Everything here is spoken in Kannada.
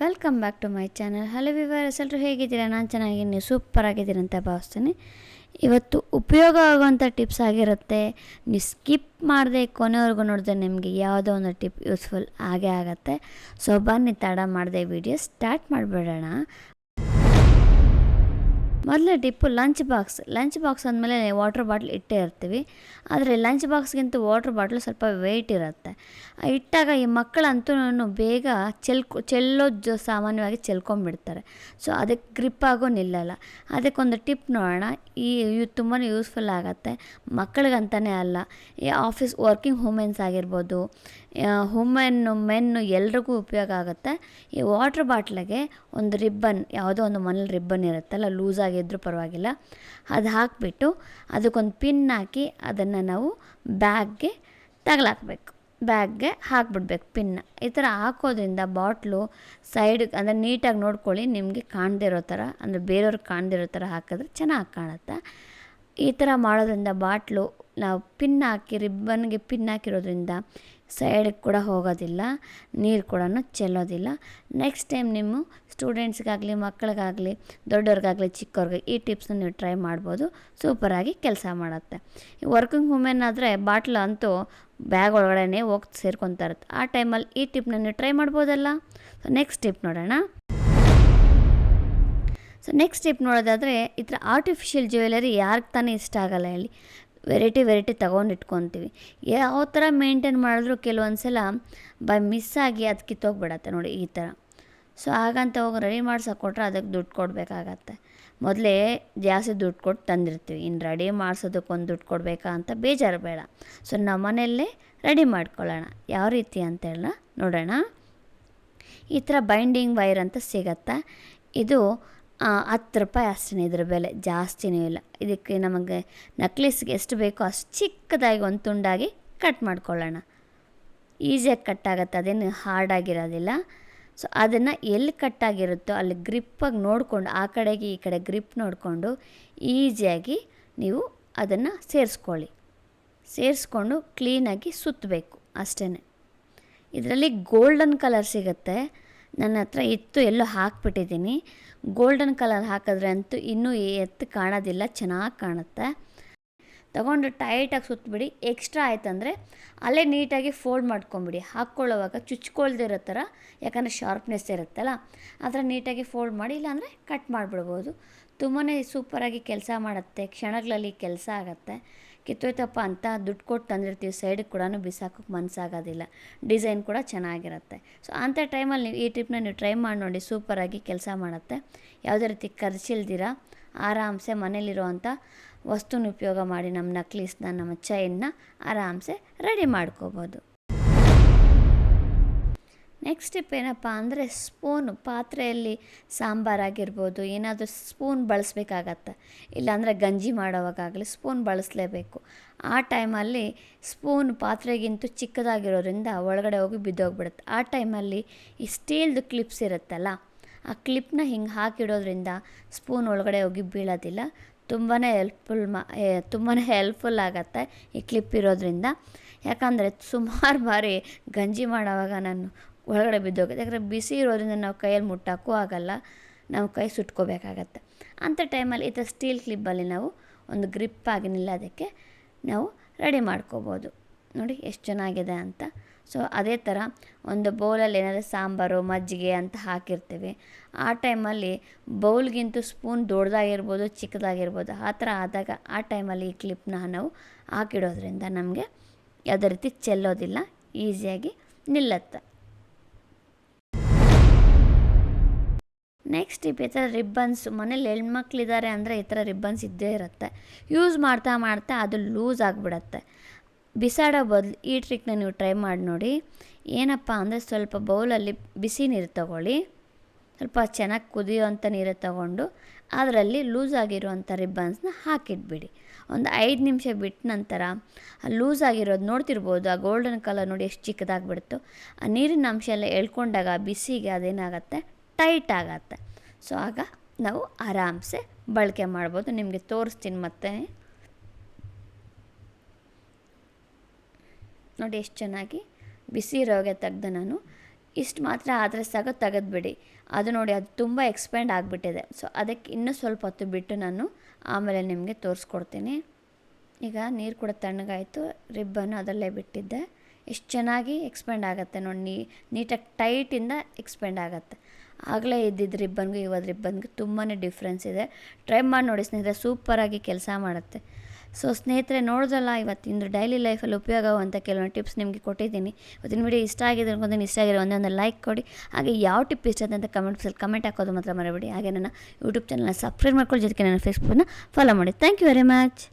Welcome back to my channel hello viewers ಎಲ್ಲರೂ ಹೇಗಿದ್ದೀರಾ? ನಾನು ಚೆನ್ನಾಗಿದ್ದೀನಿ. ಸೂಪರ್ ಆಗಿದ್ದೀರ ಅಂತ ಭಾವಿಸ್ತೀನಿ. ಇವತ್ತು ಉಪಯೋಗ ಆಗುವಂಥ ಟಿಪ್ಸ್ ಆಗಿರುತ್ತೆ. ನೀವು ಸ್ಕಿಪ್ ಮಾಡದೆ ಕೊನೆವರೆಗೂ ನೋಡಿದ್ರೆ ನಿಮಗೆ ಯಾವುದೋ ಒಂದು ಟಿಪ್ ಯೂಸ್ಫುಲ್ ಆಗೇ ಆಗುತ್ತೆ. ಸೊ ಬನ್ನಿ, ತಡ ಮಾಡದೆ ವಿಡಿಯೋ ಸ್ಟಾರ್ಟ್ ಮಾಡಿಬಿಡೋಣ. ಮೊದಲನೇ tip lunch box lunch box ಅಂದಮೇಲೆ ವಾಟರ್ ಬಾಟ್ಲ್ ಇಟ್ಟೇ ಇರ್ತೀವಿ. ಆದರೆ ಲಂಚ್ ಬಾಕ್ಸ್ಗಿಂತ ವಾಟರ್ ಬಾಟ್ಲು ಸ್ವಲ್ಪ ವೆಯ್ಟ್ ಇರುತ್ತೆ. ಇಟ್ಟಾಗ ಈ ಮಕ್ಕಳಂತೂ ಬೇಗ ಚೆಲ್ಕೊ, ಚೆಲ್ಲೋ ಸಾಮಾನ್ಯವಾಗಿ ಚೆಲ್ಕೊಂಬಿಡ್ತಾರೆ ಸೊ ಅದಕ್ಕೆ ಗ್ರಿಪ್ ಆಗೋ ನಿಲ್ಲಲ್ಲ. ಅದಕ್ಕೊಂದು ಟಿಪ್ ನೋಡೋಣ. ಈ ತುಂಬಾ ಯೂಸ್ಫುಲ್ ಆಗುತ್ತೆ. ಮಕ್ಕಳಿಗಂತಲೇ ಅಲ್ಲ. ಈ ಆಫೀಸ್ ವರ್ಕಿಂಗ್ ವುಮೆನ್ಸ್ ಆಗಿರ್ಬೋದು ವುಮೆನ್ನು ಮೆನ್ನು ಎಲ್ರಿಗೂ ಉಪಯೋಗ ಆಗುತ್ತೆ. ಈ ವಾಟ್ರ್ ಬಾಟ್ಲಿಗೆ ಒಂದು ರಿಬ್ಬನ್, ಯಾವುದೋ ಒಂದು ಮನೇಲಿ ರಿಬ್ಬನ್ ಇರುತ್ತಲ್ಲ, ಲೂಸ್ ಆಗಿದ್ರೂ ಪರವಾಗಿಲ್ಲ, ಅದು ಹಾಕಿಬಿಟ್ಟು ಅದಕ್ಕೊಂದು ಪಿನ್ ಹಾಕಿ ಅದನ್ನು ನಾವು ಬ್ಯಾಗ್ಗೆ ತಗಲಾಕ್ಬೇಕು. ಬ್ಯಾಗ್ಗೆ ಹಾಕ್ಬಿಡ್ಬೇಕು ಪಿನ್ನ. ಈ ಥರ ಹಾಕೋದ್ರಿಂದ ಬಾಟ್ಲು ಸೈಡ್ಗೆ ಅಂದರೆ ನೀಟಾಗಿ ನೋಡ್ಕೊಳ್ಳಿ, ನಿಮಗೆ ಕಾಣದೇ ಇರೋ ಥರ, ಅಂದರೆ ಬೇರೆಯವ್ರಿಗೆ ಕಾಣದಿರೋ ಥರ ಹಾಕಿದ್ರೆ ಚೆನ್ನಾಗಿ ಕಾಣುತ್ತೆ. ಈ ಥರ ಮಾಡೋದ್ರಿಂದ ಬಾಟ್ಲು, ನಾವು ಪಿನ್ ಹಾಕಿ, ರಿಬ್ಬನ್ಗೆ ಪಿನ್ ಹಾಕಿರೋದ್ರಿಂದ ಸೈಡಿಗೆ ಕೂಡ ಹೋಗೋದಿಲ್ಲ, ನೀರು ಕೂಡ ಚೆಲ್ಲೋದಿಲ್ಲ. ನೆಕ್ಸ್ಟ್ ಟೈಮ್ ನಿಮ್ಮ ಸ್ಟೂಡೆಂಟ್ಸ್ಗಾಗಲಿ ಮಕ್ಕಳಿಗಾಗಲಿ ದೊಡ್ಡವ್ರಿಗಾಗಲಿ ಚಿಕ್ಕವ್ರಿಗೆ ಈ ಟಿಪ್ಸ್ನ ನೀವು ಟ್ರೈ ಮಾಡ್ಬೋದು. ಸೂಪರಾಗಿ ಕೆಲಸ ಮಾಡುತ್ತೆ. ಈ ವರ್ಕಿಂಗ್ ವುಮೆನ್ ಆದರೆ ಬಾಟ್ಲ್ ಅಂತೂ ಬ್ಯಾಗ್ ಒಳಗಡೆನೇ ಹೋಗಿ ಸೇರ್ಕೊತಾ ಇರುತ್ತೆ. ಆ ಟೈಮಲ್ಲಿ ಈ ಟಿಪ್ನ ನೀವು ಟ್ರೈ ಮಾಡ್ಬೋದಲ್ಲ? ಸೊ ನೆಕ್ಸ್ಟ್ ಟಿಪ್ ನೋಡೋಣ. ಸೊ ನೆಕ್ಸ್ಟ್ ಟಿಪ್ ನೋಡೋದಾದರೆ, ಈ ಥರ ಆರ್ಟಿಫಿಷಿಯಲ್ ಜ್ಯುವೆಲರಿ ಯಾರಿಗೆ ತಾನೇ ಇಷ್ಟ ಆಗಲ್ಲ ಹೇಳಿ. ವೆರೈಟಿ ವೆರೈಟಿ ತಗೊಂಡು ಇಟ್ಕೊತೀವಿ. ಯಾವ ಥರ ಮೇಂಟೈನ್ ಮಾಡಿದ್ರು ಕೆಲವೊಂದು ಸಲ ಬೈ ಆಗಿ ಅದು ಕಿತ್ತೋಗ್ಬಿಡತ್ತೆ ನೋಡಿ ಈ ಥರ ಸೊ ಹಾಗಂತ ಹೋಗಿ ರೆಡಿ ಮಾಡ್ಸೋಕೆ ಕೊಟ್ಟರೆ ಅದಕ್ಕೆ ದುಡ್ಡು ಕೊಡಬೇಕಾಗತ್ತೆ. ಮೊದಲೇ ಜಾಸ್ತಿ ದುಡ್ಡು ಕೊಟ್ಟು ತಂದಿರ್ತೀವಿ. ಇನ್ನು ರೆಡಿ ಮಾಡಿಸೋದಕ್ಕೊಂದು ದುಡ್ಡು ಕೊಡಬೇಕಾ ಅಂತ ಬೇಜಾರು ಬೇಡ. ಸೊ ನಮ್ಮ ಮನೆಯಲ್ಲೇ ರೆಡಿ ಮಾಡ್ಕೊಳ್ಳೋಣ. ಯಾವ ರೀತಿ ಅಂತ ಹೇಳ ನೋಡೋಣ. ಈ ಥರ ಬೈಂಡಿಂಗ್ ವೈರ್ ಅಂತ ಸಿಗತ್ತೆ? ಇದು ಹತ್ತು ರೂಪಾಯಿ ಅಷ್ಟೇ ಇದ್ರ ಬೆಲೆ. ಜಾಸ್ತಿನೂ ಇಲ್ಲ. ಇದಕ್ಕೆ ನಮಗೆ ನಕ್ಲಿಸ್ಗೆ ಎಷ್ಟು ಬೇಕೋ ಅಷ್ಟು ಚಿಕ್ಕದಾಗಿ ಒಂದು ತುಂಡಾಗಿ ಕಟ್ ಮಾಡ್ಕೊಳ್ಳೋಣ. ಈಸಿಯಾಗಿ ಕಟ್ಟಾಗತ್ತೆ ಅದೇನು ಹಾರ್ಡಾಗಿರೋದಿಲ್ಲ ಸೊ ಅದನ್ನು ಎಲ್ಲಿ ಕಟ್ಟಾಗಿರುತ್ತೋ ಅಲ್ಲಿ ಗ್ರಿಪ್ಪಾಗಿ ನೋಡಿಕೊಂಡು, ಆ ಕಡೆಗೆ ಈ ಕಡೆ ಗ್ರಿಪ್ ನೋಡಿಕೊಂಡು ಈಸಿಯಾಗಿ ನೀವು ಅದನ್ನು ಸೇರಿಸ್ಕೊಳ್ಳಿ. ಸೇರಿಸ್ಕೊಂಡು ಕ್ಲೀನಾಗಿ ಸುತ್ತಬೇಕು ಅಷ್ಟೇ ಇದರಲ್ಲಿ ಗೋಲ್ಡನ್ ಕಲರ್ ಸಿಗುತ್ತೆ. ನನ್ನ ಹತ್ರ ಇತ್ತು ಎಲ್ಲೋ ಹಾಕ್ಬಿಟ್ಟಿದ್ದೀನಿ. ಗೋಲ್ಡನ್ ಕಲರ್ ಹಾಕಿದ್ರೆ ಅಂತೂ ಇನ್ನೂ ಎತ್ತು ಕಾಣೋದಿಲ್ಲ, ಚೆನ್ನಾಗಿ ಕಾಣುತ್ತೆ. ತಗೊಂಡು ಟೈಟಾಗಿ ಸುತ್ತಬಿಡಿ ಎಕ್ಸ್ಟ್ರಾ ಆಯ್ತಂದರೆ ಅಲ್ಲೇ ನೀಟಾಗಿ ಫೋಲ್ಡ್ ಮಾಡ್ಕೊಂಬಿಡಿ. ಹಾಕ್ಕೊಳ್ಳೋವಾಗ ಚುಚ್ಕೊಳ್ದಿರೋ ಥರ, ಯಾಕಂದರೆ ಶಾರ್ಪ್ನೆಸ್ ಇರುತ್ತಲ್ಲ, ಆ ಥರ ನೀಟಾಗಿ ಫೋಲ್ಡ್ ಮಾಡಿ, ಇಲ್ಲಾಂದರೆ ಕಟ್ ಮಾಡಿಬಿಡ್ಬೋದು. ತುಂಬಾ ಸೂಪರಾಗಿ ಕೆಲಸ ಮಾಡುತ್ತೆ, ಕ್ಷಣಗಳಲ್ಲಿ ಕೆಲಸ ಆಗುತ್ತೆ. ಕಿತ್ತೋಯ್ತಪ್ಪ ಅಂತ ದುಡ್ಡು ಕೊಟ್ಟು ತಂದಿರ್ತೀವಿ ಸೈಡಿಗೆ ಕೂಡ ಬಿಸಾಕೋಕ್ಕೆ ಮನಸ್ಸಾಗೋದಿಲ್ಲ ಡಿಸೈನ್ ಕೂಡ ಚೆನ್ನಾಗಿರುತ್ತೆ. ಸೊ ಅಂಥ ಟೈಮಲ್ಲಿ ನೀವು ಈ ಟಿಪ್ನ ನೀವು ಟ್ರೈ ಮಾಡಿ ನೋಡಿ ಸೂಪರಾಗಿ ಕೆಲಸ ಮಾಡುತ್ತೆ. ಯಾವುದೇ ರೀತಿ ಖರ್ಚಿಲ್ದಿರ, ಆರಾಮ್ಸೆ ಮನೇಲಿರುವಂಥ ವಸ್ತುನ ಉಪಯೋಗ ಮಾಡಿ ನಮ್ಮ ನಕ್ಲೀಸ್ನ ನಮ್ಮ ಚೈನ್ನ ಆರಾಮ್ಸೆ ರೆಡಿ ಮಾಡ್ಕೋಬೋದು. ನೆಕ್ಸ್ಟ್ ಟಿಪ್ ಏನಪ್ಪ ಅಂದರೆ ಸ್ಪೂನು ಪಾತ್ರೆಯಲ್ಲಿ ಸಾಂಬಾರಾಗಿರ್ಬೋದು ಏನಾದರೂ ಸ್ಪೂನ್ ಬಳಸಬೇಕಾಗತ್ತೆ. ಇಲ್ಲಾಂದರೆ ಗಂಜಿ ಮಾಡೋವಾಗಲಿ ಸ್ಪೂನ್ ಬಳಸಲೇಬೇಕು. ಆ ಟೈಮಲ್ಲಿ ಸ್ಪೂನ್ ಪಾತ್ರೆಗಿಂತ ಚಿಕ್ಕದಾಗಿರೋದ್ರಿಂದ ಒಳಗಡೆ ಹೋಗಿ ಬಿದ್ದೋಗ್ಬಿಡುತ್ತೆ. ಆ ಟೈಮಲ್ಲಿ ಈ ಸ್ಟೀಲ್ದು ಕ್ಲಿಪ್ಸ್ ಇರುತ್ತಲ್ಲ, ಆ ಕ್ಲಿಪ್ನ ಹಿಂಗೆ ಹಾಕಿಡೋದ್ರಿಂದ ಸ್ಪೂನ್ ಒಳಗಡೆ ಹೋಗಿ ಬೀಳೋದಿಲ್ಲ. ತುಂಬಾ ಹೆಲ್ಪ್ಫುಲ್ ಮಾ ತುಂಬಾ ಹೆಲ್ಪ್ಫುಲ್ ಆಗುತ್ತೆ ಈ ಕ್ಲಿಪ್ ಇರೋದ್ರಿಂದ. ಯಾಕಂದರೆ ಸುಮಾರು ಬಾರಿ ಗಂಜಿ ಮಾಡೋವಾಗ ನಾನು ಒಳಗಡೆ ಬಿದ್ದೋಗುತ್ತೆ. ಯಾಕಂದರೆ ಬಿಸಿ ಇರೋದ್ರಿಂದ ನಾವು ಕೈಯಲ್ಲಿ ಮುಟ್ಟೋಕ್ಕೂ ಆಗಲ್ಲ. ನಾವು ಕೈ ಸುಟ್ಕೋಬೇಕಾಗತ್ತೆ. ಅಂಥ ಟೈಮಲ್ಲಿ ಈ ಥರ ಸ್ಟೀಲ್ ಕ್ಲಿಪ್ಪಲ್ಲಿ ನಾವು ಒಂದು ಗ್ರಿಪ್ ಗ್ರಿಪ್ಪಾಗಿ ನಿಲ್ಲೋದಕ್ಕೆ ನಾವು ರೆಡಿ ಮಾಡ್ಕೋಬೋದು. ನೋಡಿ ಎಷ್ಟು ಚೆನ್ನಾಗಿದೆ ಅಂತ. ಸೊ ಅದೇ ಥರ ಒಂದು ಬೌಲಲ್ಲಿ ಏನಾದರೂ ಸಾಂಬಾರು, ಮಜ್ಜಿಗೆ ಅಂತ ಹಾಕಿರ್ತೀವಿ. ಆ ಟೈಮಲ್ಲಿ ಬೌಲ್ಗಿಂತ ಸ್ಪೂನ್ ದೊಡ್ಡದಾಗಿರ್ಬೋದು, ಚಿಕ್ಕದಾಗಿರ್ಬೋದು, ಆ ಥರ ಆದಾಗ ಆ ಟೈಮಲ್ಲಿ ಈ ಕ್ಲಿಪ್ನ ನಾವು ಹಾಕಿಡೋದ್ರಿಂದ ನಮಗೆ ಯಾವುದೇ ರೀತಿ ಚೆಲ್ಲೋದಿಲ್ಲ ಈಸಿಯಾಗಿ ನಿಲ್ಲತ್ತೆ. ನೆಕ್ಸ್ಟ್ ಟಿಪ್ ಈ ಥರ ರಿಬ್ಬನ್ಸ್ ಮನೇಲಿ ಹೆಣ್ಮಕ್ಳಿದ್ದಾರೆ ಅಂದರೆ ಈ ಥರ ರಿಬ್ಬನ್ಸ್ ಇದ್ದೇ ಇರುತ್ತೆ. ಯೂಸ್ ಮಾಡ್ತಾ ಮಾಡ್ತಾ ಅದು ಲೂಸ್ ಆಗಿಬಿಡತ್ತೆ. ಬಿಸಾಡೋ ಬದಲು ಈ ಟ್ರಿಕ್ನ ನೀವು ಟ್ರೈ ಮಾಡಿ ನೋಡಿ. ಏನಪ್ಪ ಅಂದರೆ ಸ್ವಲ್ಪ ಬೌಲಲ್ಲಿ ಬಿಸಿ ನೀರು ತಗೊಳ್ಳಿ. ಸ್ವಲ್ಪ ಚೆನ್ನಾಗಿ ಕುದಿಯೋವಂಥ ನೀರು ತಗೊಂಡು ಅದರಲ್ಲಿ ಲೂಸ್ ಆಗಿರುವಂಥ ರಿಬ್ಬನ್ಸ್ನ ಹಾಕಿಟ್ಬಿಡಿ. ಒಂದು ಐದು ನಿಮಿಷ ಬಿಟ್ಟ ನಂತರ ಲೂಸ್ ಆಗಿರೋದು ನೋಡ್ತಿರ್ಬೋದು. ಆ ಗೋಲ್ಡನ್ ಕಲರ್ ನೋಡಿ ಎಷ್ಟು ಚಿಕ್ಕದಾಗ್ಬಿಡ್ತು. ಆ ನೀರಿನ ಅಂಶ ಎಲ್ಲ ಎಳ್ಕೊಂಡಾಗ ಬಿಸಿಗೆ ಅದೇನಾಗತ್ತೆ? ಟೈಟ್ ಆಗತ್ತೆ. ಸೊ ಆಗ ನಾವು ಆರಾಮ್ಸೆ ಬಳಕೆ ಮಾಡ್ಬೋದು. ನಿಮಗೆ ತೋರಿಸ್ತೀನಿ ಮತ್ತೆ. ನೋಡಿ ಎಷ್ಟು ಚೆನ್ನಾಗಿ ಬಿಸಿ ಇರೋಗೆ ತೆಗೆದು ನಾನು. ಇಷ್ಟು ಮಾತ್ರ ಆದರೆ ಸಾಕು ತೆಗೆದುಬಿಡಿ. ಅದು ನೋಡಿ ಅದು ತುಂಬ ಎಕ್ಸ್ಪ್ಯಾಂಡ್ ಆಗಿಬಿಟ್ಟಿದೆ. ಸೊ ಅದಕ್ಕೆ ಇನ್ನೂ ಸ್ವಲ್ಪ ಹೊತ್ತು ಬಿಟ್ಟು ನಾನು ಆಮೇಲೆ ನಿಮಗೆ ತೋರಿಸ್ಕೊಡ್ತೀನಿ. ಈಗ ನೀರು ಕೂಡ ತಣ್ಣಗಾಯಿತು. ರಿಬ್ಬನ್ನು ಅದರಲ್ಲೇ ಬಿಟ್ಟಿದ್ದೆ. ಎಷ್ಟು ಚೆನ್ನಾಗಿ ಎಕ್ಸ್ಪೆಂಡ್ ಆಗುತ್ತೆ ನೋಡಿ, ನೀ, ನೀಟಾಗಿ ಟೈಟಿಂದ ಎಕ್ಸ್ಪೆಂಡ್ ಆಗುತ್ತೆ. ಆಗಲೇ ಇದ್ದಿದ್ದ ರಿಬ್ಬನ್ಗೂ ಇವಾಗ ರಿಬ್ಬನ್ಗೂ ತುಂಬಾ ಡಿಫ್ರೆನ್ಸ್ ಇದೆ. ಟ್ರೈ ಮಾಡಿ ನೋಡಿ ಸ್ನೇಹಿತರೆ ಸೂಪರಾಗಿ ಕೆಲಸ ಮಾಡುತ್ತೆ. ಸೊ ಸ್ನೇಹಿತರೆ ನೋಡಿದ್ರಲ್ಲ ಇವತ್ತಿಂದು ಡೈಲಿ ಲೈಫಲ್ಲಿ ಉಪಯೋಗ ಆಗುವಂಥ ಕೆಲವೊಂದು ಟಿಪ್ಸ್ ನಿಮಗೆ ಕೊಟ್ಟಿದ್ದೀನಿ. ಇವತ್ತಿನ ವಿಡಿಯೋ ಇಷ್ಟ ಆಗಿದೆ ಅನ್ಕೊಂತೀನಿ, ಇಷ್ಟ ಆಗಿರೋ ಒಂದೇ ಒಂದು ಲೈಕ್ ಕೊಡಿ. ಹಾಗೆ ಯಾವ ಟಿಪ್ ಇಷ್ಟ ಅಂತ ಕಮೆಂಟ್ಸಲ್ಲಿ ಕಮೆಂಟ್ ಹಾಕೋದು ಮಾತ್ರ ಮರಬೇಡಿ. ಹಾಗೆ ನನ್ನ ಯೂಟ್ಯೂಬ್ ಚಾನಲ್ನ ಸಬ್ಸ್ಕ್ರೈಬ್ ಮಾಡ್ಕೊಳ್ಳಿ, ಜೊತೆಗೆ ನನ್ನ ಫೇಸ್ಬುಕ್ನ ಫಾಲೋ ಮಾಡಿ. Thank you very much